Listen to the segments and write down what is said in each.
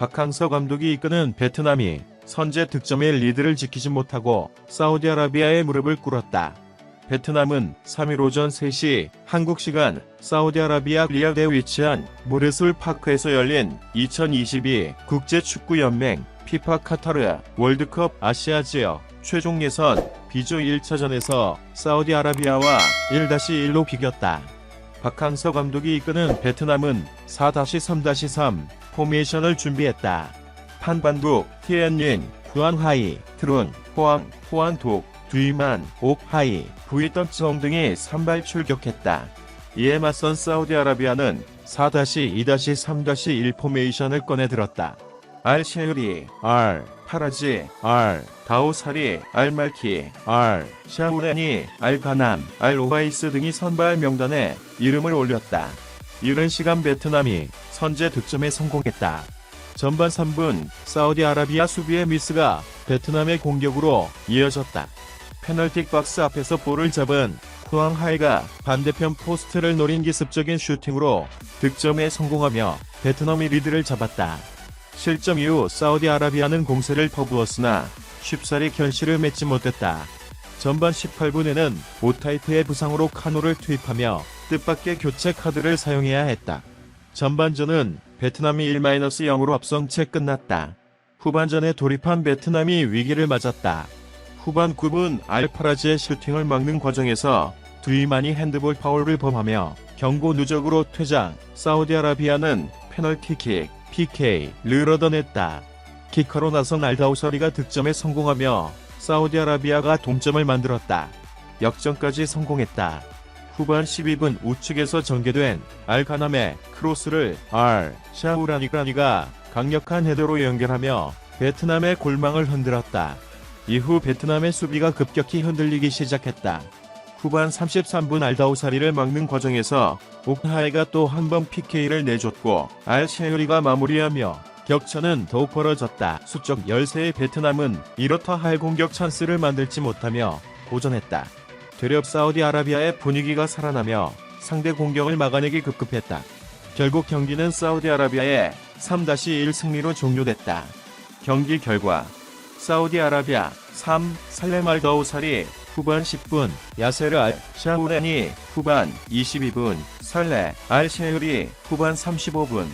박항서 감독이 이끄는 베트남이 선제 득점의 리드를 지키지 못하고 사우디아라비아의 무릎을 꿇었다. 베트남은 3일 오전 3시 한국 시간 사우디아라비아 리야드에 위치한 모르술 파크에서 열린 2022 국제축구연맹 피파 카타르 월드컵 아시아 지역 최종 예선 B조 1차전에서 사우디아라비아와 1-1로 비겼다. 박항서 감독이 이끄는 베트남은 4-3-3 포메이션을 준비했다. 판반국, 티엔린, 후안하이, 트룬, 호암, 호안독, 두이만, 옥하이, 부이떡정 등이 선발 출격했다. 이에 맞선 사우디아라비아는 4-2-3-1 포메이션을 꺼내들었다. 알 셰우리, 알, 파라지, 알, 다오사리, 알 말키, 알, 샤우레니, 알 가남, 알 오바이스 등이 선발 명단에 이름을 올렸다. 이른 시간 베트남이 선제 득점에 성공했다. 전반 3분 사우디아라비아 수비의 미스가 베트남의 공격으로 이어졌다. 페널티 박스 앞에서 볼을 잡은 후앙하이가 반대편 포스트를 노린 기습적인 슈팅으로 득점에 성공하며 베트남이 리드를 잡았다. 실점 이후 사우디아라비아는 공세를 퍼부었으나 쉽사리 결실을 맺지 못했다. 전반 18분에는 오타이프의 부상으로 카노를 투입하며 뜻밖의 교체 카드를 사용해야 했다. 전반전은 베트남이 1-0으로 앞선 채 끝났다. 후반전에 돌입한 베트남이 위기를 맞았다. 후반 9분 알파라지의 슈팅을 막는 과정에서 두이만이 핸드볼 파울을 범하며 경고 누적으로 퇴장, 사우디아라비아는 페널티킥, PK를 얻어냈다. 키커로 나선 알다우서리가 득점에 성공하며 사우디아라비아가 동점을 만들었다. 역전까지 성공했다. 후반 12분 우측에서 전개된 알카남의 크로스를 알 샤우라니까니가 강력한 헤더로 연결하며 베트남의 골망을 흔들었다. 이후 베트남의 수비가 급격히 흔들리기 시작했다. 후반 33분 알다우사리를 막는 과정에서 옥하이가 또 한 번 PK를 내줬고 알셰우리가 마무리하며 격차는 더욱 벌어졌다. 수적 열세의 베트남은 이렇다 할 공격 찬스를 만들지 못하며 고전했다. 되려 사우디아라비아의 분위기가 살아나며 상대 공격을 막아내기 급급했다. 결국 경기는 사우디아라비아의 3-1 승리로 종료됐다. 경기 결과 사우디아라비아 3 살레말 더우살이 후반 10분 야세르 알 샤우렌이 후반 22분 설레 알 셰우리 후반 35분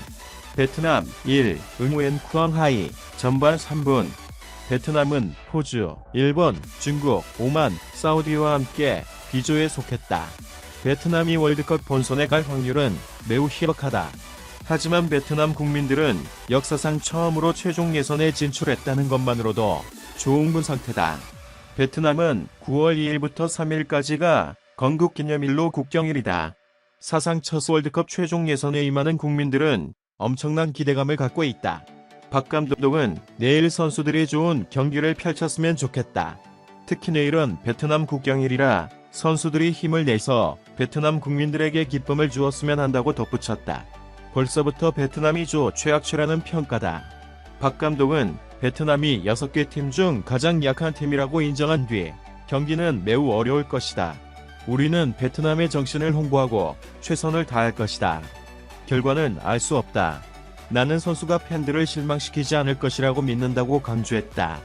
베트남 1 응우엔 쿠앙하이 전반 3분 베트남은 호주, 일본, 중국, 오만, 사우디와 함께 B조에 속했다. 베트남이 월드컵 본선에 갈 확률은 매우 희박하다. 하지만 베트남 국민들은 역사상 처음으로 최종 예선에 진출했다는 것만으로도 좋은 상태다. 베트남은 9월 2일부터 3일까지가 건국 기념일로 국경일이다. 사상 첫 월드컵 최종 예선에 임하는 국민들은 엄청난 기대감을 갖고 있다. 박 감독은 내일 선수들이 좋은 경기를 펼쳤으면 좋겠다. 특히 내일은 베트남 국경일이라 선수들이 힘을 내서 베트남 국민들에게 기쁨을 주었으면 한다고 덧붙였다. 벌써부터 베트남이 조 최악체라는 평가다. 박 감독은 베트남이 6개 팀 중 가장 약한 팀이라고 인정한 뒤 경기는 매우 어려울 것이다. 우리는 베트남의 정신을 홍보하고 최선을 다할 것이다. 결과는 알 수 없다. 나는 선수가 팬들을 실망시키지 않을 것이라고 믿는다고 강조했다.